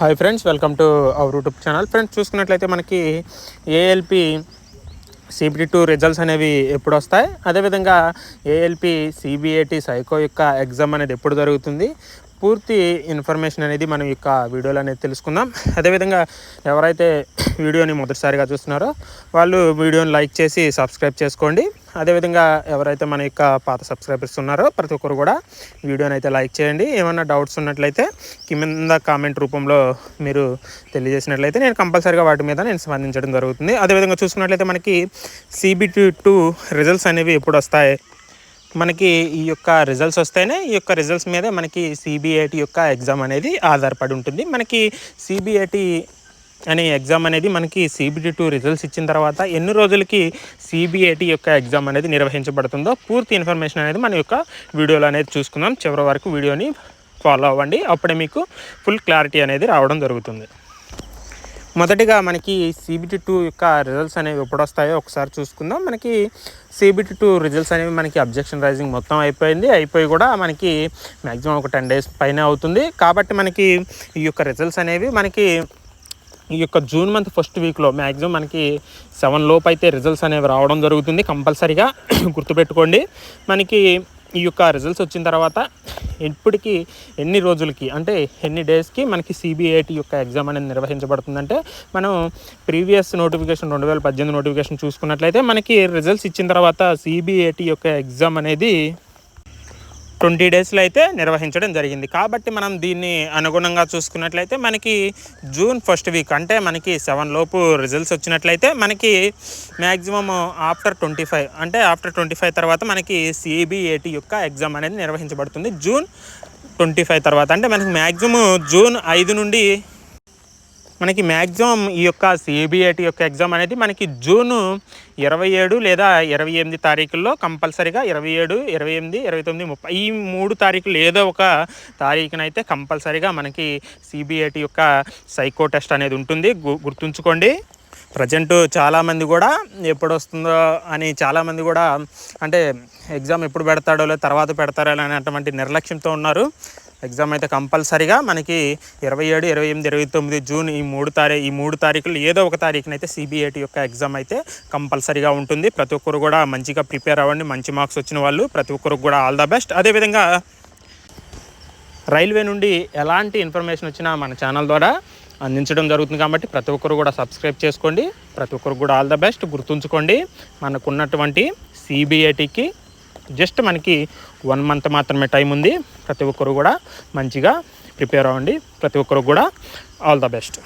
Hi friends welcome to our YouTube channel friends చూసుకున్నట్లయితే మనకి ALP CBT two results అనేవి ఎప్పుడు వస్తాయి? అదేవిధంగా ఏఎల్పి సిబిఐటి సైకో యొక్క ఎగ్జామ్ అనేది ఎప్పుడు జరుగుతుంది? పూర్తి ఇన్ఫర్మేషన్ అనేది మనం యొక్క వీడియోలో అనేది తెలుసుకుందాం. అదేవిధంగా ఎవరైతే వీడియోని మొదటిసారిగా చూస్తున్నారో వాళ్ళు వీడియోని లైక్ చేసి సబ్స్క్రైబ్ చేసుకోండి. అదేవిధంగా ఎవరైతే మన యొక్క పాత సబ్స్క్రైబర్స్ ఉన్నారో ప్రతి ఒక్కరు కూడా వీడియోని అయితే లైక్ చేయండి. ఏమైనా డౌట్స్ ఉన్నట్లయితే కింద కామెంట్ రూపంలో మీరు తెలియజేసినట్లయితే నేను కంపల్సరీగా వాటి మీద నేను స్పందించడం జరుగుతుంది. అదేవిధంగా చూసుకున్నట్లయితే మనకి సిబిటి టూ రిజల్ట్స్ అనేవి ఎప్పుడు వస్తాయి? మనకి ఈ యొక్క రిజల్ట్స్ వస్తేనే ఈ యొక్క రిజల్ట్స్ మీద మనకి సిబిఐటి యొక్క ఎగ్జామ్ అనేది ఆధారపడి ఉంటుంది. మనకి సిబిఐటి అనే ఎగ్జామ్ అనేది మనకి సిబిటి టూ రిజల్ట్స్ ఇచ్చిన తర్వాత ఎన్ని రోజులకి సిబిఐటి యొక్క ఎగ్జామ్ అనేది నిర్వహించబడుతుందో పూర్తి ఇన్ఫర్మేషన్ అనేది మన యొక్క వీడియోలో అనేది చూసుకుందాం. చివరి వరకు వీడియోని ఫాలో అవ్వండి. అప్పుడే మీకు ఫుల్ క్లారిటీ అనేది రావడం జరుగుతుంది. మొదటిగా మనకి సిబిటి టూ యొక్క రిజల్ట్స్ అనేవి ఎప్పుడు వస్తాయో ఒకసారి చూసుకుందాం. మనకి సిబిటి టూ రిజల్ట్స్ అనేవి మనకి అబ్జెక్షన్ రైజింగ్ మొత్తం అయిపోయింది. అయిపోయి కూడా మనకి మ్యాక్సిమం ఒక టెన్ డేస్ పైన అవుతుంది. కాబట్టి మనకి ఈ యొక్క రిజల్ట్స్ అనేవి మనకి ఈ యొక్క జూన్ మంత్ ఫస్ట్ వీక్లో మ్యాక్సిమం మనకి సెవెన్ లోపు అయితే రిజల్ట్స్ అనేవి రావడం జరుగుతుంది. కంపల్సరీగా గుర్తుపెట్టుకోండి. మనకి ఈ యొక్క రిజల్ట్స్ వచ్చిన తర్వాత ఇప్పటికి ఎన్ని రోజులకి అంటే ఎన్ని డేస్కి మనకి సిబిఐటి యొక్క ఎగ్జామ్ అనేది నిర్వహించబడుతుందంటే మనం ప్రీవియస్ నోటిఫికేషన్ రెండు వేల పద్దెనిమిది నోటిఫికేషన్ చూసుకున్నట్లయితే మనకి రిజల్ట్స్ ఇచ్చిన తర్వాత సిబిఐటి యొక్క ఎగ్జామ్ అనేది ట్వంటీ డేస్లో అయితే నిర్వహించడం జరిగింది. కాబట్టి మనం దీన్ని అనుగుణంగా చూసుకున్నట్లయితే మనకి జూన్ ఫస్ట్ వీక్ అంటే మనకి సెవెన్ లోపు రిజల్ట్స్ వచ్చినట్లయితే మనకి మ్యాక్సిమం ఆఫ్టర్ ట్వంటీ ఫైవ్ అంటే ఆఫ్టర్ ట్వంటీ ఫైవ్ తర్వాత మనకి సిబిఏటి యొక్క ఎగ్జామ్ అనేది నిర్వహించబడుతుంది. జూన్ ట్వంటీ ఫైవ్ తర్వాత అంటే మనకి మ్యాక్సిమం జూన్ ఐదు నుండి మనకి మ్యాక్సిమం ఈ యొక్క సిబిఐటి యొక్క ఎగ్జామ్ అనేది మనకి జూన్ ఇరవై ఏడు లేదా ఇరవై ఎనిమిది తారీఖుల్లో కంపల్సరీగా ఇరవై ఏడు ఇరవై ఎనిమిది ఇరవై తొమ్మిది ముప్పై ఈ మూడు తారీఖులు ఏదో ఒక తారీఖునైతే కంపల్సరీగా మనకి సిబిఐటి యొక్క సైకో టెస్ట్ అనేది ఉంటుంది. గుర్తుంచుకోండి. ప్రజెంట్ చాలామంది కూడా ఎప్పుడు వస్తుందో అని చాలామంది కూడా అంటే ఎగ్జామ్ ఎప్పుడు పెడతాడో లేదా తర్వాత పెడతారో అనేటువంటి నిర్లక్ష్యంతో ఉన్నారు. ఎగ్జామ్ అయితే కంపల్సరీగా మనకి ఇరవై ఏడు ఇరవై ఎనిమిది ఇరవై తొమ్మిది జూన్ ఈ మూడు తారీఖు ఈ మూడు తారీఖులు ఏదో ఒక తారీఖున అయితే సిబిఐటి యొక్క ఎగ్జామ్ అయితే కంపల్సరీగా ఉంటుంది. ప్రతి ఒక్కరు కూడా మంచిగా ప్రిపేర్ అవ్వండి. మంచి మార్క్స్ వచ్చిన వాళ్ళు ప్రతి ఒక్కరికి కూడా ఆల్ ద బెస్ట్. అదేవిధంగా రైల్వే నుండి ఎలాంటి ఇన్ఫర్మేషన్ వచ్చినా మన ఛానల్ ద్వారా అందించడం జరుగుతుంది కాబట్టి ప్రతి ఒక్కరు కూడా సబ్స్క్రైబ్ చేసుకోండి. ప్రతి ఒక్కరు కూడా ఆల్ ద బెస్ట్. గుర్తుంచుకోండి మనకున్నటువంటి సిబిఐటికి జస్ట్ మనకి వన్ మంత్ మాత్రమే టైం ఉంది. ప్రతి ఒక్కరు కూడా మంచిగా ప్రిపేర్ అవ్వండి. ప్రతి ఒక్కరు కూడా ఆల్ ద బెస్ట్.